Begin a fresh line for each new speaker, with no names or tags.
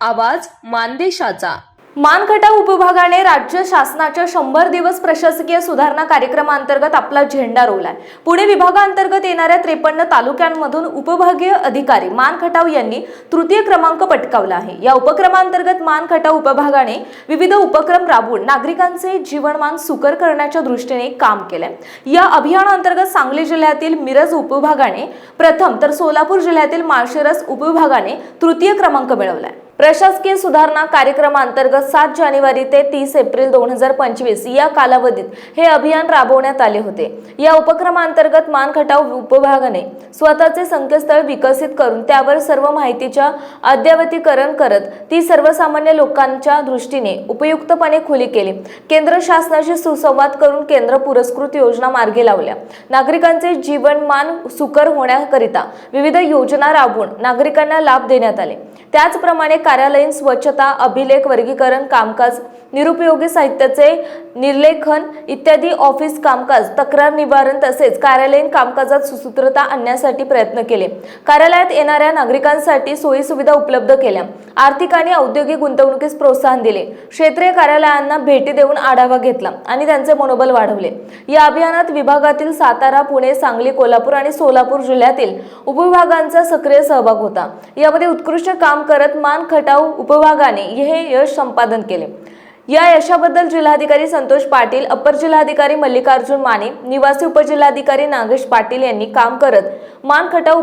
आवाज मानदेशाचा.
मानखटाव उपविभागाने राज्य शासनाच्या शंभर दिवस प्रशासकीय सुधारणा कार्यक्रमांतर्गत आपला झेंडा रोवलाय. पुणे विभागांतर्गत येणाऱ्या त्रेपन्न तालुक्यांमधून उपविभागीय अधिकारी मानखटाव यांनी तृतीय क्रमांक पटकावला आहे. या उपक्रमांतर्गत मानखटाव उपभागाने विविध उपक्रम राबवून नागरिकांचे जीवनमान सुकर करण्याच्या दृष्टीने काम केलंय. या अभियानाअंतर्गत सांगली जिल्ह्यातील मिरज उपविभागाने प्रथम तर सोलापूर जिल्ह्यातील माळशिरस उपविभागाने तृतीय क्रमांक मिळवलाय. प्रशासकीय सुधारणा कार्यक्रमांतर्गत सात जानेवारी ते तीस एप्रिल दोन हजार पंचवीस या कालावधीत हे अभियान राबवण्यात आले होते. या उपक्रमांतर्गत मानखटाव उपभागाने स्वतःचे संकेतस्थळ विकसित करून त्यावर सर्व माहितीच्या अद्ययावतीकरण करत ती सर्वसामान्य लोकांच्या दृष्टीने उपयुक्तपणे खुली केली. केंद्र शासनाशी सुसंवाद करून केंद्र पुरस्कृत योजना मार्गे लावल्या. नागरिकांचे जीवनमान सुकर होण्याकरिता विविध योजना राबवून नागरिकांना लाभ देण्यात आले. त्याचप्रमाणे कार्यालयीन स्वच्छता अभिलेख वर्गीकरण कामकाज निरुपयोगी साहित्याचे निर्लेखन इत्यादी ऑफिस कामकाज तक्रार निवारण तसेच कार्यालयीन कामकाजात सुसूत्रता आणण्यासाठी प्रयत्न केले. कार्यालयात येणाऱ्या नागरिकांसाठी सोयी सुविधा उपलब्ध केल्या. आर्थिक आणि औद्योगिक गुंतवणुकीस प्रोत्साहन दिले. क्षेत्रीय कार्यालयांना भेटी देऊन आढावा घेतला आणि त्यांचे मनोबल वाढवले. या अभियानात विभागातील सातारा पुणे सांगली कोल्हापूर आणि सोलापूर जिल्ह्यातील उपविभागांचा सक्रिय सहभाग होता. यामध्ये उत्कृष्ट काम करत मान खटाव उपविभागाने हे यश संपादन केले. या यशाबद्दल जिल्हाधिकारी संतोष पाटील अपर जिल्हाधिकारी मल्लिकार्जुन माने निवासी उपजिल्हाधिकारी नागेश पाटील यांनी काम करत मान खटाव